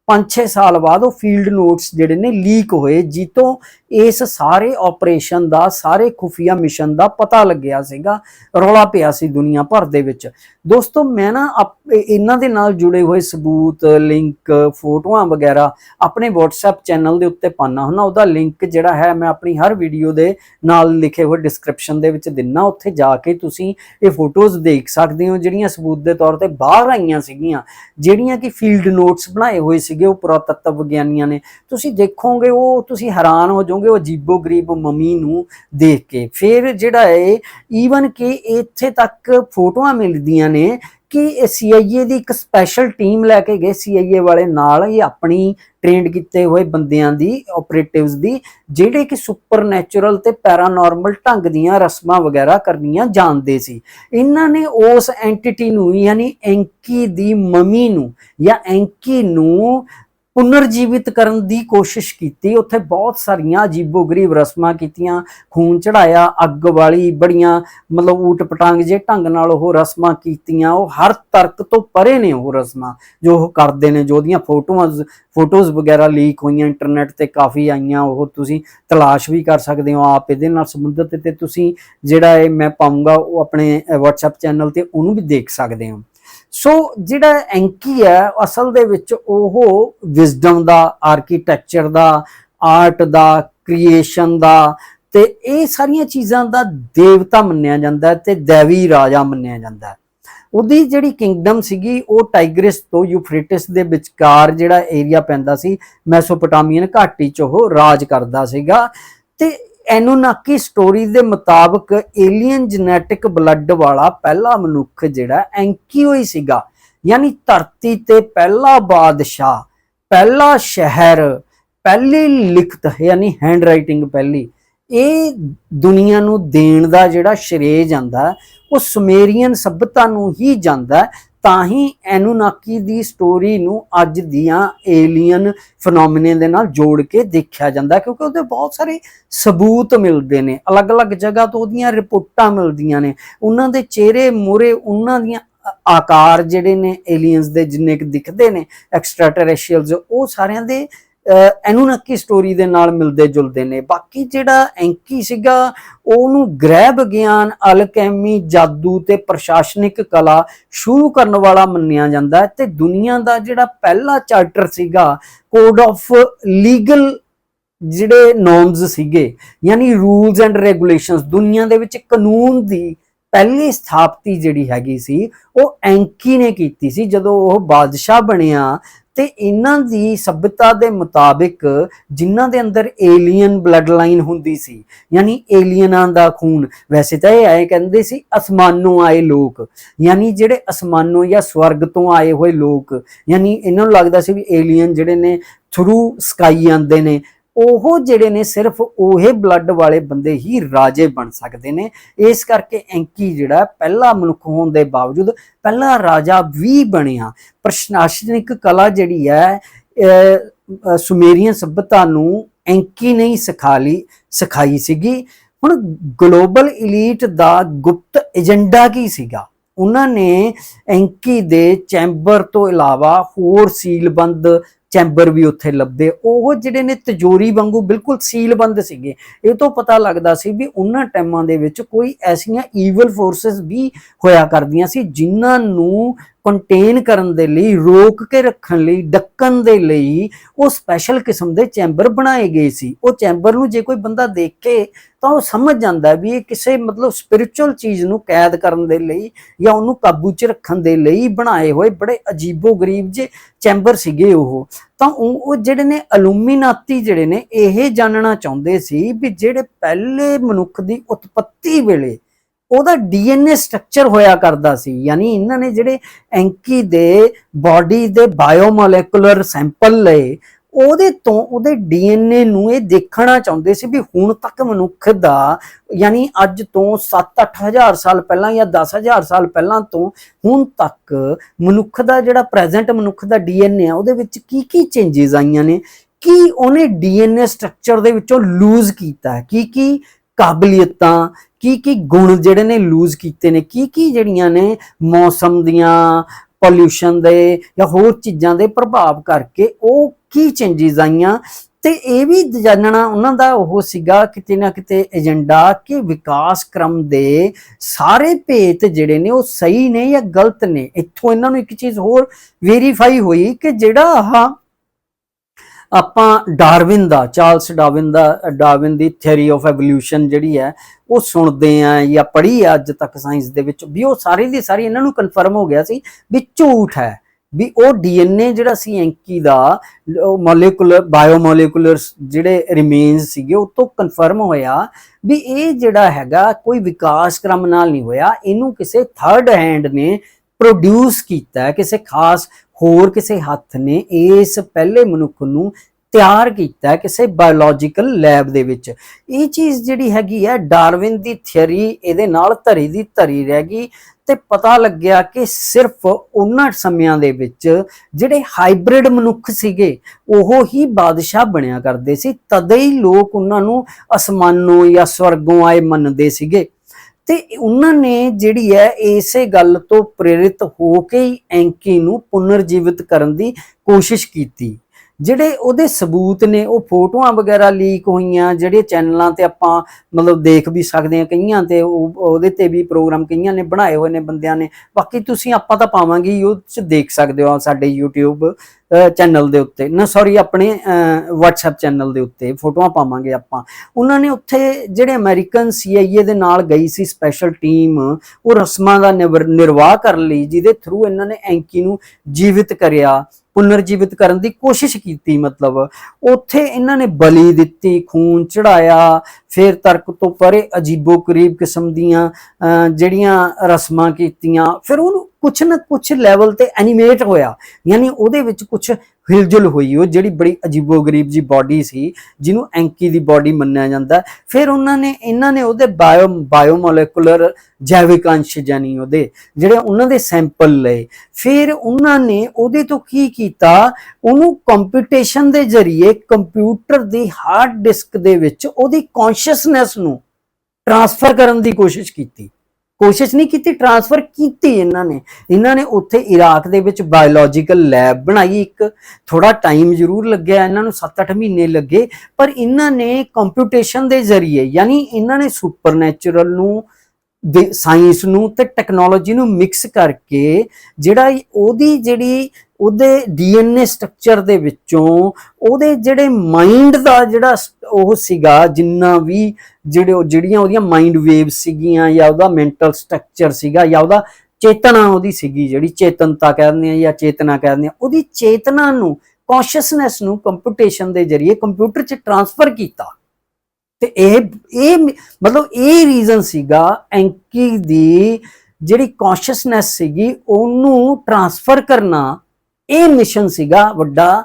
5-6 ਸਾਲ ਬਾਅਦ ਉਹ ਫੀਲਡ ਨੋਟਸ ਜਿਹੜੇ ਨੇ ਲੀਕ ਹੋਏ ਜਿੱਤੋਂ ਇਸ ਸਾਰੇ ਆਪਰੇਸ਼ਨ ਦਾ, ਸਾਰੇ ਖੁਫੀਆ ਮਿਸ਼ਨ ਦਾ ਪਤਾ ਲੱਗਿਆ ਸੀਗਾ, ਰੌਲਾ ਪਿਆ ਸੀ ਦੁਨੀਆ ਭਰ ਦੇ ਵਿੱਚ। ਦੋਸਤੋ, ਮੈਂ ਨਾ ਆਪ- ਇਹਨਾਂ ਦੇ ਨਾਲ ਜੁੜੇ ਹੋਏ ਸਬੂਤ ਲਿੰਕ ਫੋਟੋਆਂ ਵਗੈਰਾ ਆਪਣੇ WhatsApp ਚੈਨਲ ਦੇ ਉੱਤੇ ਪਾਣਾ ਹੁੰਦਾ ਉਹਦਾ ਲਿੰਕ ਜਿਹੜਾ ਹੈ, ਮੈਂ ਆਪਣੀ ਹਰ ਵੀਡੀਓ ਦੇ ਨਾਲ ਲਿਖੇ ਹੋਏ ਡਿਸਕ੍ਰਿਪਸ਼ਨ ਦੇ ਵਿੱਚ ਦਿੰਨਾ। ਉੱਥੇ ਜਾ ਕੇ ਤੁਸੀਂ ਇਹ ਫੋਟੋਜ਼ ਦੇਖ ਸਕਦੇ ਹੋ, ਜਿਹੜੀਆਂ ਸਬੂਤ ਦੇ ਤੌਰ ਤੇ ਬਾਹਰ ਆਈਆਂ ਸੀਗੀਆਂ, ਜਿਹੜੀਆਂ ਕਿ ਫੀਲਡ ਨੋਟਸ ਬਣਾਏ ਹੋਏ ਸੀਗੇ, ਉਹ ਪੁਰਾਤੱਤਵ ਵਿਗਿਆਨੀਆਂ ਨੇ। ਤੁਸੀਂ ਦੇਖੋਗੇ, ਉਹ ਤੁਸੀਂ ਹੈਰਾਨ ਹੋ ਜਾਓਗੇ ਉਹ ਅਜੀਬੋ ਗਰੀਬ ਮਮੀ ਨੂੰ ਦੇਖ ਕੇ। ਫਿਰ ਜਿਹੜਾ ਹੈ ਈਵਨ ਕਿ ਇੱਥੇ ਤੱਕ ਫੋਟੋਆਂ ਮਿਲਦੀਆਂ ਨੇ ਕਿ CIA ਦੀ ਇੱਕ ਸਪੈਸ਼ਲ ਟੀਮ ਲੈ ਕੇ ਗਏ CIA ਵਾਲੇ ਨਾਲ, ਇਹ ਆਪਣੀ ਟ੍ਰੇਨਡ ਕੀਤੇ ਹੋਏ ਬੰਦਿਆਂ ਦੀ ਆਪਰੇਟਿਵਸ ਦੀ, ਜਿਹੜੇ ਕਿ ਸੁਪਰਨੈਚੁਰਲ ਤੇ ਪੈਰਾਨੋਰਮਲ ਢੰਗ ਦੀਆਂ ਰਸਮਾਂ ਵਗੈਰਾ ਕਰਨੀਆਂ ਜਾਣਦੇ ਸੀ। ਇਹਨਾਂ ਨੇ ਉਸ ਐਂਟੀਟੀ ਨੂੰ, ਯਾਨੀ ਐਂਕੀ ਦੀ ਮਮੀ ਨੂੰ ਜਾਂ ਐਂਕੀ ਨੂੰ ਪੁਨਰਜੀਵਿਤ ਕਰਨ ਦੀ ਕੋਸ਼ਿਸ਼ ਕੀਤੀ। ਉੱਥੇ ਬਹੁਤ ਸਾਰੀਆਂ ਅਜੀਬੋ-ਗਰੀਬ ਰਸਮਾਂ ਕੀਤੀਆਂ, ਖੂਨ ਚੜਾਇਆ ਅੱਗ ਵਾਲੀ ਬੜੀਆਂ, ਮਤਲਬ ਊਟ ਪਟਾਂਗ ਜੇ ਢੰਗ ਨਾਲ ਉਹ ਰਸਮਾਂ ਕੀਤੀਆਂ। ਉਹ ਹਰ ਤਰਕ ਤੋਂ ਪਰੇ ਨੇ ਉਹ ਰਸਮਾਂ, ਜੋ ਉਹ ਕਰਦੇ ਨੇ, ਜੋ ਉਹਦੀਆਂ ਫੋਟੋਆਂ ਫੋਟੋਜ਼ ਵਗੈਰਾ ਲੀਕ ਹੋਈਆਂ, ਇੰਟਰਨੈਟ ਤੇ ਕਾਫੀ ਆਈਆਂ, ਉਹ ਤੁਸੀਂ ਤਲਾਸ਼ ਵੀ ਕਰ ਸਕਦੇ ਹੋ ਆਪ। ਇਹਦੇ ਨਾਲ ਸੰਬੰਧਿਤ ਤੇ ਤੁਸੀਂ ਜਿਹੜਾ ਇਹ ਮੈਂ ਪਾਉਂਗਾ, ਉਹ ਆਪਣੇ WhatsApp ਚੈਨਲ ਤੇ ਉਹਨੂੰ ਵੀ ਦੇਖ ਸਕਦੇ ਹੋ। ਸੋ ਜਿਹੜਾ ਐਂਕੀ ਹੈ, ਅਸਲ ਦੇ ਵਿੱਚ ਉਹ ਵਿਜ਼ਡਮ ਦਾ ਆਰਕੀਟੈਕਚਰ ਦਾ ਆਰਟ ਦਾ ਕ੍ਰੀਏਸ਼ਨ ਦਾ ਤੇ ਇਹ ਸਾਰੀਆਂ ਚੀਜ਼ਾਂ ਦਾ ਦੇਵਤਾ ਮੰਨਿਆ ਜਾਂਦਾ ਹੈ ਤੇ ਦੇਵੀ ਰਾਜਾ ਮੰਨਿਆ ਜਾਂਦਾ ਉਹਦੀ ਜਿਹੜੀ ਕਿੰਗਡਮ ਸੀਗੀ, ਉਹ ਟਾਈਗ੍ਰਿਸ ਤੋਂ ਯੂਫਰੇਟਿਸ ਦੇ ਵਿਚਕਾਰ ਜਿਹੜਾ ਏਰੀਆ ਪੈਂਦਾ ਸੀ, ਮੈਸੋਪੋਟਾਮੀਅਨ ਘਾਟੀ 'ਚ ਉਹ ਰਾਜ ਕਰਦਾ ਸੀਗਾ ਤੇ ਐਨੂਨਾਕੀ ਸਟੋਰੀ ਦੇ ਮੁਤਾਬਕ ਏਲੀਅਨ ਜੈਨੇਟਿਕ ਬਲੱਡ ਵਾਲਾ ਪਹਿਲਾ ਮਨੁੱਖ ਜਿਹੜਾ ਐਂਕੀਓ ਸੀਗਾ, ਯਾਨੀ ਧਰਤੀ ਤੇ ਪਹਿਲਾ ਬਾਦਸ਼ਾਹ, ਪਹਿਲਾ ਸ਼ਹਿਰ, ਪਹਿਲੀ ਲਿਖਤ, ਯਾਨੀ ਹੈਂਡ ਰਾਈਟਿੰਗ ਪਹਿਲੀ, ਇਹ ਦੁਨੀਆ ਨੂੰ ਦੇਣ ਦਾ ਜਿਹੜਾ ਸ਼੍ਰੇਅ ਜਾਂਦਾ, ਉਹ ਸੁਮੇਰੀਅਨ ਸਭਿਅਤਾ ਨੂੰ ਹੀ ਜਾਂਦਾ ਤਾਂ ਹੀ ਐਨੂਨਾਕੀ ਦੀ ਸਟੋਰੀ ਨੂੰ ਅੱਜ ਦੀਆਂ ਏਲੀਅਨ ਫੀਨੋਮੀਨੇ ਦੇ ਨਾਲ ਜੋੜ ਕੇ ਦੇਖਿਆ ਜਾਂਦਾ ਕਿਉਂਕਿ ਉਹਦੇ ਬਹੁਤ ਸਾਰੇ ਸਬੂਤ ਮਿਲਦੇ ਨੇ, ਅਲੱਗ-ਅਲੱਗ ਜਗ੍ਹਾ ਤੋਂ ਉਹਦੀਆਂ ਰਿਪੋਰਟਾਂ ਮਿਲਦੀਆਂ ਨੇ। ਉਹਨਾਂ ਦੇ ਚਿਹਰੇ ਮੂਰੇ ਉਹਨਾਂ ਦੀਆਂ ਆਕਾਰ ਜਿਹੜੇ ਨੇ ਏਲੀਅਨਸ ਦੇ ਜਿੰਨੇ ਕੁ ਦਿਖਦੇ ਨੇ ਐਕਸਟਰਾ ਟੈਰੇਸਟਰੀਅਲਸ ਉਹ ਸਾਰਿਆਂ ਦੇ ਐਨੂਨਕੀ ਸਟੋਰੀ ਦੇ ਨਾਲ ਮਿਲਦੇ ਜੁਲਦੇ ਨੇ। ਬਾਕੀ ਜਿਹੜਾ ਐਂਕੀ ਸੀਗਾ, ਉਹਨੂੰ ਗ੍ਰਹਿ ਵਿਗਿਆਨ ਅਲਕੈਮੀ ਜਾਦੂ ਤੇ ਪ੍ਰਸ਼ਾਸਨਿਕ ਕਲਾ ਸ਼ੁਰੂ ਕਰਨ ਵਾਲਾ ਮੰਨਿਆ ਜਾਂਦਾ ਹੈ। ਤੇ ਦੁਨੀਆ ਦਾ ਜਿਹੜਾ ਪਹਿਲਾ ਚਾਰਟਰ ਸੀਗਾ ਕੋਡ ਆਫ ਲੀਗਲ ਜਿਹੜੇ ਨੋਰਮਸ ਸੀਗੇ, ਯਾਨੀ ਰੂਲਸ ਐਂਡ ਰੈਗੂਲੇਸ਼ਨਸ ਦੁਨੀਆ ਦੇ ਵਿੱਚ ਕਾਨੂੰਨ ਦੀ ਪਹਿਲੀ ਸਥਾਪਤੀ ਜਿਹੜੀ ਹੈਗੀ ਸੀ, ਉਹ ਐਂਕੀ ਨੇ ਕੀਤੀ ਸੀ। ਜਦੋਂ ਉਹ ਬਾਦਸ਼ਾਹ ਬਣਿਆ ਤੇ ਇਹਨਾਂ ਦੀ ਸਭਿਅਤਾ ਦੇ ਮੁਤਾਬਿਕ ਜਿਨ੍ਹਾਂ ਦੇ ਅੰਦਰ ਏਲੀਅਨ ਬਲੱਡ ਲਾਈਨ ਹੁੰਦੀ ਸੀ, ਯਾਨੀ ਏਲੀਅਨਾਂ ਦਾ ਖੂਨ, ਵੈਸੇ ਤਾਂ ਇਹ ਆਏ ਕਹਿੰਦੇ ਸੀ ਅਸਮਾਨੋਂ ਆਏ ਲੋਕ, ਯਾਨੀ ਜਿਹੜੇ ਅਸਮਾਨੋਂ ਜਾਂ ਸਵਰਗ ਤੋਂ ਆਏ ਹੋਏ ਲੋਕ, ਯਾਨੀ ਇਹਨਾਂ ਨੂੰ ਲੱਗਦਾ ਸੀ ਵੀ ਏਲੀਅਨ ਜਿਹੜੇ ਨੇ ਥਰੂ ਸਕਾਈ ਆਉਂਦੇ ਨੇ ਉਹ ਜਿਹੜੇ ਨੇ ਸਿਰਫ ਉਹੇ ਬਲੱਡ ਵਾਲੇ ਬੰਦੇ ਹੀ ਰਾਜੇ ਬਣ ਸਕਦੇ ਨੇ। ਇਸ ਕਰਕੇ ਐਂਕੀ ਜਿਹੜਾ ਪਹਿਲਾ ਮਨੁੱਖ ਹੋਣ ਦੇ ਬਾਵਜੂਦ ਪਹਿਲਾ ਰਾਜਾ ਵੀ ਬਣਿਆ। ਪ੍ਰਸ਼ਾਸਨਿਕ ਕਲਾ ਜਿਹੜੀ ਹੈ ਸੁਮੇਰੀਅਨ ਸਭਿਅਤਾ ਨੂੰ ਐਂਕੀ ਨਹੀਂ ਸਿਖਾ ਲਈ, ਸਿਖਾਈ ਸੀਗੀ। ਹੁਣ ਗਲੋਬਲ ਐਲੀਟ ਦਾ ਗੁਪਤ ਏਜੰਡਾ ਕੀ ਸੀਗਾ? ਉਹਨਾਂ ਨੇ ਐਂਕੀ ਦੇ ਚੈਂਬਰ ਤੋਂ ਇਲਾਵਾ ਹੋਰ ਸੀਲਬੰਦ ਚੈਂਬਰ ਵੀ ਉੱਥੇ ਲੱਭਦੇ ਉਹ ਜਿਹੜੇ ਨੇ ਤਜੋਰੀ ਵਾਂਗੂ ਬਿਲਕੁਲ ਸੀਲ ਬੰਦ ਸੀਗੇ। ਇਹ ਤੋਂ ਪਤਾ ਲੱਗਦਾ ਸੀ ਵੀ ਉਹਨਾਂ ਟਾਈਮਾਂ ਦੇ ਵਿੱਚ ਕੋਈ ਐਸੀਆਂ ਈਵਲ ਫੋਰਸਸ ਵੀ ਹੋਇਆ ਕਰਦੀਆਂ ਸੀ, ਜਿਨ੍ਹਾਂ ਨੂੰ ਕੰਟੇਨ ਕਰਨ ਦੇ ਲਈ, ਰੋਕ ਕੇ ਰੱਖਣ ਲਈ, ਡੱਕਣ ਦੇ ਲਈ ਉਹ ਸਪੈਸ਼ਲ ਕਿਸਮ ਦੇ ਚੈਂਬਰ ਬਣਾਏ ਗਏ ਸੀ। ਉਹ ਚੈਂਬਰ ਨੂੰ ਜੇ ਕੋਈ ਬੰਦਾ ਦੇਖੇ ਤਾਂ ਉਹ ਸਮਝ ਜਾਂਦਾ ਵੀ ਇਹ ਕਿਸੇ ਮਤਲਬ ਸਪਿਰਚੁਅਲ ਚੀਜ਼ ਨੂੰ ਕੈਦ ਕਰਨ ਦੇ ਲਈ ਜਾਂ ਉਹਨੂੰ ਕਾਬੂ 'ਚ ਰੱਖਣ ਦੇ ਲਈ ਬਣਾਏ ਹੋਏ ਬੜੇ ਅਜੀਬੋ-ਗਰੀਬ ਜੇ ਚੈਂਬਰ ਸੀਗੇ ਉਹ। ਤਾਂ ਉਹ ਜਿਹੜੇ ਨੇ ਅਲੂਮੀਨਾਤੀ ਜਿਹੜੇ ਨੇ, ਇਹ ਜਾਣਨਾ ਚਾਹੁੰਦੇ ਸੀ ਵੀ ਜਿਹੜੇ ਪਹਿਲੇ ਮਨੁੱਖ ਦੀ ਉਤਪਤੀ ਵੇਲੇ ਉਹਦਾ ਡੀਐਨਏ ਸਟਰਕਚਰ ਹੋਇਆ ਕਰਦਾ ਸੀ। ਯਾਨੀ ਇਹਨਾਂ ਨੇ ਜਿਹੜੇ ਐਂਕੀ ਦੇ ਬਾਡੀ ਦੇ ਬਾਇਓਮੋਲੈਕੂਲਰ ਸੈਂਪਲ ਲਏ, ਉਹਦੇ ਤੋਂ ਉਹਦੇ ਡੀਐਨਏ ਨੂੰ ਇਹ ਦੇਖਣਾ ਚਾਹੁੰਦੇ ਸੀ ਵੀ ਹੁਣ ਤੱਕ ਮਨੁੱਖ ਦਾ ਯਾਨੀ ਅੱਜ ਤੋਂ 7-8000 ਸਾਲ ਪਹਿਲਾਂ ਜਾਂ 10000 ਸਾਲ ਪਹਿਲਾਂ ਤੋਂ ਹੁਣ ਤੱਕ ਮਨੁੱਖ ਦਾ ਜਿਹੜਾ ਪ੍ਰੈਜ਼ੈਂਟ ਮਨੁੱਖ ਦਾ ਡੀਐਨਏ ਆ, ਉਹਦੇ ਵਿੱਚ ਕੀ ਕੀ ਚੇਂਜਸ ਆਈਆਂ ਨੇ? ਕੀ ਉਹਨੇ ਡੀਐਨਏ ਸਟਰਕਚਰ ਦੇ ਵਿੱਚੋਂ ਲੂਜ਼ ਕੀਤਾ ਕੀ ਕੀ ਕਾਬਲੀਅਤਾਂ ਕੀ ਕੀ ਗੁਣ ਜਿਹੜੇ ਨੇ ਲੂਜ਼ ਕੀਤੇ ਨੇ? ਕੀ ਕੀ ਜਿਹੜੀਆਂ ਨੇ ਮੌਸਮ ਦੀਆਂ ਪੋਲਿਊਸ਼ਨ ਦੇ ਜਾਂ ਹੋਰ ਚੀਜ਼ਾਂ ਦੇ ਪ੍ਰਭਾਵ ਕਰਕੇ ਉਹ ਕੀ ਚੇਂਜਸ ਆਈਆਂ? ਤੇ ਇਹ ਵੀ ਜਾਣਨਾ ਉਹਨਾਂ ਦਾ ਉਹ ਸੀਗਾ ਕਿਤੇ ਨਾ ਕਿਤੇ ਏਜੰਡਾ ਕਿ ਵਿਕਾਸ ਕ੍ਰਮ ਦੇ ਸਾਰੇ ਭੇਤ ਜਿਹੜੇ ਨੇ ਉਹ ਸਹੀ ਨੇ ਜਾਂ ਗਲਤ ਨੇ। ਇੱਥੋਂ ਇਹਨਾਂ ਨੂੰ ਇੱਕ ਚੀਜ਼ ਹੋਰ ਵੈਰੀਫਾਈ ਹੋਈ ਕਿ ਜਿਹੜਾ ਆਹ ਆਪਾਂ ਡਾਰਵਿਨ ਦਾ, ਚਾਰਲਸ ਡਾਰਵਿਨ ਦਾ, ਡਾਰਵਿਨ ਦੀ ਥਿਉਰੀ ਆਫ ਐਵੋਲੂਸ਼ਨ ਜਿਹੜੀ ਹੈ, ਉਹ ਸੁਣਦੇ ਆ ਜਾਂ ਪੜ੍ਹੀ ਆ ਅੱਜ ਤੱਕ ਸਾਇੰਸ ਦੇ ਵਿੱਚ, ਵੀ ਉਹ ਸਾਰੀ ਦੀ ਸਾਰੀ ਇਹਨਾਂ ਨੂੰ ਕਨਫਰਮ ਹੋ ਗਿਆ ਸੀ ਵੀ ਝੂਠ ਹੈ, ਵੀ ਉਹ ਡੀਐਨਏ ਜਿਹੜਾ ਸੀ ਐਂਕੀ ਦਾ, ਉਹ ਮੋਲੀਕੂਲਰ ਜਿਹੜੇ ਰਿਮੇਨਸ ਸੀਗੇ, ਉਹ ਤੋਂ ਕਨਫਰਮ ਹੋਇਆ ਵੀ ਇਹ ਜਿਹੜਾ ਹੈਗਾ ਕੋਈ ਵਿਕਾਸ ਕ੍ਰਮ ਨਾਲ ਨਹੀਂ ਹੋਇਆ, ਇਹਨੂੰ ਕਿਸੇ ਥਰਡ ਹੈਂਡ ਨੇ ਪ੍ਰੋਡਿਊਸ ਕੀਤਾ ਕਿਸੇ ਖਾਸ ਹੋਰ ਕਿਸੇ ਹੱਥ ਨੇ ਇਸ ਪਹਿਲੇ ਮਨੁੱਖ ਨੂੰ ਤਿਆਰ ਕੀਤਾ ਕਿਸੇ ਬਾਇਓਲੋਜੀਕਲ ਲੈਬ ਦੇ ਵਿੱਚ। ਇਹ ਚੀਜ਼ ਜਿਹੜੀ ਹੈਗੀ ਹੈ, ਡਾਰਵਿਨ ਦੀ ਥਿਉਰੀ ਇਹਦੇ ਨਾਲ ਧਰੀ ਦੀ ਧਰੀ ਰਹਿ ਗਈ ਤੇ ਪਤਾ ਲੱਗਿਆ ਕਿ ਸਿਰਫ ਉਹਨਾਂ ਸਮਿਆਂ ਦੇ ਵਿੱਚ ਜਿਹੜੇ ਹਾਈਬ੍ਰਿਡ ਮਨੁੱਖ ਸੀਗੇ, ਉਹ ਹੀ ਬਾਦਸ਼ਾਹ ਬਣਿਆ ਕਰਦੇ ਸੀ। ਤਦੇ ਹੀ ਲੋਕ ਉਹਨਾਂ ਨੂੰ ਅਸਮਾਨੋਂ ਜਾਂ ਸਵਰਗੋਂ ਆਏ ਮੰਨਦੇ ਸੀਗੇ। ਤੇ ਉਹਨਾਂ ਨੇ ਜਿਹੜੀ ਹੈ ਇਸੇ ਗੱਲ ਤੋਂ ਪ੍ਰੇਰਿਤ ਹੋ ਕੇ ਹੀ ਐਂਕੀ ਨੂੰ ਪੁਨਰਜੀਵਿਤ ਕਰਨ ਦੀ ਕੋਸ਼ਿਸ਼ ਕੀਤੀ। ਜਿਹੜੇ ਉਹਦੇ ਸਬੂਤ ਨੇ ਉਹ ਫੋਟੋਆਂ ਵਗੈਰਾ ਲੀਕ ਹੋਈਆਂ ਜਿਹੜੇ ਚੈਨਲਾਂ ਤੇ ਆਪਾਂ ਮਤਲਬ ਦੇਖ ਵੀ ਸਕਦੇ ਹਾਂ ਕਈਆਂ ਤੇ ਉਹਦੇ ਤੇ ਵੀ ਪ੍ਰੋਗਰਾਮ ਕਈਆਂ ਨੇ ਬਣਾਏ ਹੋਏ ਨੇ ਬੰਦਿਆਂ ਨੇ। ਬਾਕੀ ਤੁਸੀਂ ਆਪਾਂ ਤਾਂ ਪਾਵਾਂਗੇ ਉਹ ਚ ਦੇਖ ਸਕਦੇ ਹੋ ਸਾਡੇ YouTube ਚੈਨਲ ਦੇ ਉੱਤੇ। ਨਾ ਸੌਰੀ ਆਪਣੇ ਅਹ, WhatsApp ਚੈਨਲ ਦੇ ਉੱਤੇ ਫੋਟੋਆਂ ਪਾਵਾਂਗੇ ਆਪਾਂ। ਉਹਨਾਂ ਨੇ ਉੱਥੇ ਜਿਹੜੇ ਅਮਰੀਕਨ CIA ਦੇ ਨਾਲ ਗਈ ਸੀ ਸਪੈਸ਼ਲ ਟੀਮ ਉਹ ਰਸਮਾਂ ਦਾ ਨਿਵਰ- ਨਿਰਵਾਹ ਕਰਨ ਲਈ ਜਿਹਦੇ ਥਰੂ ਇਹਨਾਂ ਨੇ ਐਂਕੀ ਨੂੰ ਜੀਵਿਤ ਕਰਿਆ। ਪੁਨਰਜੀਵਿਤ ਕਰਨ ਦੀ ਕੋਸ਼ਿਸ਼ ਕੀਤੀ ਮਤਲਬ। ਉੱਥੇ ਇਹਨਾਂ ਨੇ ਬਲੀ ਦਿੱਤੀ ਖੂਨ ਚੜਾਇਆ ਫਿਰ ਤਰਕ ਤੋਂ ਪਰੇ ਅਜੀਬੋ ਕਰੀਬ ਕਿਸਮ ਦੀਆਂ ਅਹ, ਜਿਹੜੀਆਂ ਰਸਮਾਂ ਕੀਤੀਆਂ। ਫਿਰ ਉਹਨੂੰ ਕੁਛ ਨਾ ਕੁਛ ਲੈਵਲ ਤੇ ਐਨੀਮੇਟ ਹੋਇਆ। ਯਾਨੀ ਉਹਦੇ ਵਿੱਚ ਕੁਛ ਹਿਲਜੁਲ ਹੋਈ, ਉਹ ਜਿਹੜੀ ਬੜੀ ਅਜੀਬੋ ਗਰੀਬ ਜੀ ਬਾਡੀ ਸੀ, ਜਿਹਨੂੰ ਐਂਕੀ ਦੀ ਬਾਡੀ ਮੰਨਿਆ ਜਾਂਦਾ। ਫਿਰ ਉਹਨਾਂ ਨੇ, ਇਹਨਾਂ ਨੇ ਉਹਦੇ ਬਾਇਓ ਬਾਇਓਮੋਲੇਕੂਲਰ ਜੈਵਿਕ ਅੰਸ਼ ਜਾਨੀ ਉਹਦੇ, ਜਿਹੜੇ ਉਹਨਾਂ ਦੇ ਸੈਂਪਲ ਲਏ। ਫਿਰ ਉਹਨਾਂ ਨੇ ਉਹਦੇ ਤੋਂ ਕੀ ਕੀਤਾ, ਉਹਨੂੰ ਕੰਪਿਊਟੇਸ਼ਨ ਦੇ ਜ਼ਰੀਏ ਕੰਪਿਊਟਰ ਦੀ ਹਾਰਡ ਡਿਸਕ ਦੇ ਵਿੱਚ ਉਹਦੀ ਕੌਨਸ਼ੀਅਸਨੈਸ ਨੂੰ ਟ੍ਰਾਂਸਫਰ ਕਰਨ ਦੀ ਕੋਸ਼ਿਸ਼ ਕੀਤੀ। ਕੋਸ਼ਿਸ਼ ਨਹੀਂ ਕੀਤੀ ਟਰਾਂਸਫਰ ਕੀਤੀ ਇਹਨਾਂ ਨੇ। ਇਹਨਾਂ ਨੇ ਉੱਥੇ ਇਰਾਕ ਦੇ ਵਿੱਚ ਬਾਇਓਲੋਜੀਕਲ ਲੈਬ ਬਣਾਈ ਇੱਕ। ਥੋੜਾ ਟਾਈਮ ਜ਼ਰੂਰ ਲੱਗਿਆ, ਇਹਨਾਂ ਨੂੰ 7-8 ਮਹੀਨੇ ਲੱਗੇ, ਪਰ ਇਹਨਾਂ ਨੇ ਕੰਪਿਊਟੇਸ਼ਨ ਦੇ ਜ਼ਰੀਏ, ਯਾਨੀ ਇਹਨਾਂ ਨੇ ਸੁਪਰਨੈਚੁਰਲ ਨੂੰ ਸਾਇੰਸ ਨੂੰ ਤੇ ਟੈਕਨੋਲੋਜੀ ਨੂੰ ਮਿਕਸ ਕਰਕੇ ਜਿਹੜਾ ਉਹਦੀ ਜਿਹੜੀ ਉਹਦੇ ਡੀਐਨਏ ਸਟਰਕਚਰ ਦੇ ਵਿੱਚੋਂ ਉਹਦੇ ਜਿਹੜੇ ਮਾਈਂਡ ਦਾ ਜਿਹੜਾ ਉਹ ਸੀਗਾ, ਜਿੰਨਾ ਵੀ ਜਿਹੜੇ ਉਹ ਜਿਹੜੀਆਂ ਉਹਦੀਆਂ ਮਾਈਂਡ ਵੇਵ ਸੀਗੀਆਂ ਜਾਂ ਉਹਦਾ ਮੈਂਟਲ ਸਟਰਕਚਰ ਸੀਗਾ ਜਾਂ ਉਹਦਾ ਚੇਤਨਾ ਉਹਦੀ ਸੀਗੀ ਜਿਹੜੀ ਚੇਤਨਤਾ ਕਹਿੰਦੇ ਆ ਜਾਂ ਚੇਤਨਾ ਕਹਿੰਦੇ ਆ, ਉਹਦੀ ਚੇਤਨਾ ਨੂੰ ਕੌਨਸ਼ੀਅਸਨੈਸ ਨੂੰ ਕੰਪਿਊਟੇਸ਼ਨ ਦੇ ਜ਼ਰੀਏ ਕੰਪਿਊਟਰ 'ਚ ਟਰਾਂਸਫਰ ਕੀਤਾ। ਤੇ ਇਹ ਇਹ ਮਤਲਬ ਇਹ ਰੀਜ਼ਨ ਸੀਗਾ ਐਂਕੀ ਦੀ ਜਿਹੜੀ ਕੌਨਸ਼ੀਅਸਨੈਸ ਸੀਗੀ, ਉਹਨੂੰ ਟਰਾਂਸਫਰ ਕਰਨਾ, ਇਹ ਮਿਸ਼ਨ ਸੀਗਾ ਵੱਡਾ,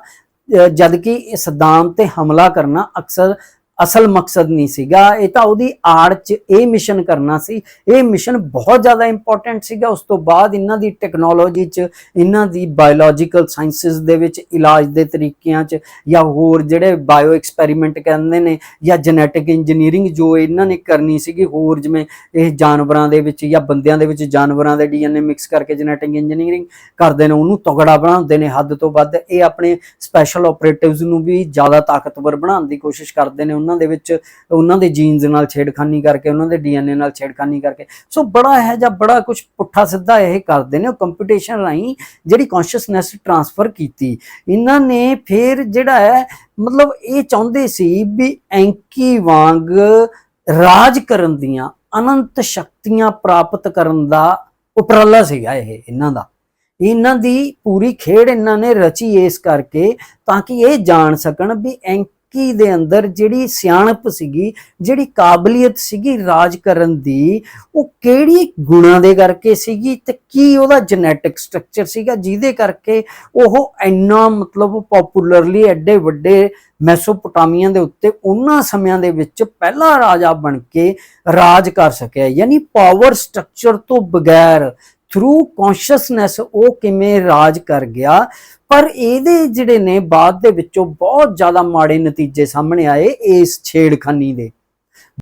ਅਹ ਜਦ ਕਿ ਸਦਾਮ ਤੇ ਹਮਲਾ ਕਰਨਾ ਅਕਸਰ ਅਸਲ ਮਕਸਦ ਨਹੀਂ ਸੀਗਾ। ਇਹ ਤਾਂ ਉਹਦੀ ਆੜ 'ਚ ਇਹ ਮਿਸ਼ਨ ਕਰਨਾ ਸੀ। ਇਹ ਮਿਸ਼ਨ ਬਹੁਤ ਜ਼ਿਆਦਾ ਇੰਪੋਰਟੈਂਟ ਸੀਗਾ। ਉਸ ਤੋਂ ਬਾਅਦ ਇਹਨਾਂ ਦੀ ਟੈਕਨੋਲੋਜੀ 'ਚ, ਇਹਨਾਂ ਦੀ ਬਾਇਓਲੋਜੀਕਲ ਸਾਇੰਸਿਸ ਦੇ ਵਿੱਚ, ਇਲਾਜ ਦੇ ਤਰੀਕਿਆਂ 'ਚ ਜਾਂ ਹੋਰ ਜਿਹੜੇ ਬਾਇਓ ਐਕਸਪੈਰੀਮੈਂਟ ਕਹਿੰਦੇ ਨੇ ਜਾਂ ਜੈਨੇਟਿਕ ਇੰਜੀਨੀਅਰਿੰਗ ਜੋ ਇਹਨਾਂ ਨੇ ਕਰਨੀ ਸੀਗੀ, ਹੋਰ ਜਿਵੇਂ ਇਹ ਜਾਨਵਰਾਂ ਦੇ ਵਿੱਚ ਜਾਂ ਬੰਦਿਆਂ ਦੇ ਵਿੱਚ ਜਾਨਵਰਾਂ ਦੇ ਡੀਐਨਏ ਮਿਕਸ ਕਰਕੇ ਜੈਨੇਟਿਕ ਇੰਜੀਨੀਅਰਿੰਗ ਕਰਦੇ ਨੇ, ਉਹਨੂੰ ਤਗੜਾ ਬਣਾਉਂਦੇ ਨੇ। ਹੱਦ ਤੋਂ ਵੱਧ ਇਹ ਆਪਣੇ ਸਪੈਸ਼ਲ ਆਪਰੇਟਿਵਸ ਨੂੰ ਵੀ ਜ਼ਿਆਦਾ ਤਾਕਤਵਰ ਬਣਾਉਣ ਦੀ ਕੋਸ਼ਿਸ਼ ਕਰਦੇ ਨੇ। ਉਹਨਾਂ ਦੇ ਵਿੱਚ, ਉਹਨਾਂ ਦੇ ਜੀਨਸ ਨਾਲ ਛੇੜਖਾਨੀ ਕਰਕੇ, ਉਹਨਾਂ ਦੇ ਡੀਐਨਏ ਨਾਲ ਛੇੜਖਾਨੀ ਕਰਕੇ। ਸੋ ਬੜਾ ਹੈ ਜਾਂ ਬੜਾ ਕੁਝ ਪੁੱਠਾ ਸਿੱਧਾ ਇਹ ਕਰਦੇ ਨੇ ਉਹ ਕੰਪੀਟੀਸ਼ਨ ਰਾਹੀਂ ਜਿਹੜੀ ਕੌਨਸ਼ੀਅਸਨੈਸ ਟਰਾਂਸਫਰ ਕੀਤੀ। ਇਹਨਾਂ ਨੇ ਫਿਰ ਜਿਹੜਾ ਹੈ, ਮਤਲਬ ਇਹ ਚਾਹੁੰਦੇ ਸੀ ਵੀ ਐਂਕੀ ਵਾਂਗ ਰਾਜ ਕਰਨ ਦੀਆਂ, ਅਨੰਤ ਸ਼ਕਤੀਆਂ ਪ੍ਰਾਪਤ ਕਰਨ ਦਾ ਉਪਰਾਲਾ ਸੀਗਾ ਇਹ, ਇਹਨਾਂ ਦਾ। ਇਹਨਾਂ ਦੀ ਪੂਰੀ ਖੇਡ ਇਹਨਾਂ ਨੇ ਰਚੀ ਇਸ ਕਰਕੇ ਤਾਂ ਕਿ ਇਹ ਜਾਣ ਸਕਣ ਵੀ ਐਂਕੀ ਦੇ ਅੰਦਰ ਜਿਹੜੀ ਸਿਆਣਪ ਸੀਗੀ, ਜਿਹੜੀ ਕਾਬਲੀਅਤ ਸੀਗੀ ਰਾਜ ਕਰਨ ਦੀ, ਉਹ ਕਿਹੜੀ ਗੁਣਾਂ ਦੇ ਕਰਕੇ ਸੀਗੀ ਤੇ ਕੀ ਉਹਦਾ ਜੈਨੇਟਿਕ ਸਟਰਕਚਰ ਸੀਗਾ ਜਿਹਦੇ ਕਰਕੇ ਉਹ ਇੰਨਾ ਮਤਲਬ ਪਪੂਲਰਲੀ ਐਡੇ ਵੱਡੇ ਮੈਸੋਪੋਟਾਮੀਆ ਦੇ ਉੱਤੇ ਉਹਨਾਂ ਸਮਿਆਂ ਦੇ ਵਿੱਚ ਪਹਿਲਾ ਰਾਜਾ ਬਣ ਕੇ ਰਾਜ ਕਰ ਸਕਿਆ, ਯਾਨੀ ਪਾਵਰ ਸਟਰਕਚਰ ਤੋਂ ਬਗੈਰ ਥਰੂ ਕੌਨਸ਼ੀਅਸਨੈਸ ਉਹ ਕਿਵੇਂ ਰਾਜ ਕਰ ਗਿਆ। ਪਰ ਇਹਦੇ ਜਿਹੜੇ ਨੇ ਬਾਅਦ ਦੇ ਵਿੱਚੋਂ ਬਹੁਤ ਜ਼ਿਆਦਾ ਮਾੜੇ ਨਤੀਜੇ ਸਾਹਮਣੇ ਆਏ ਇਸ ਛੇੜਖਾਨੀ ਦੇ।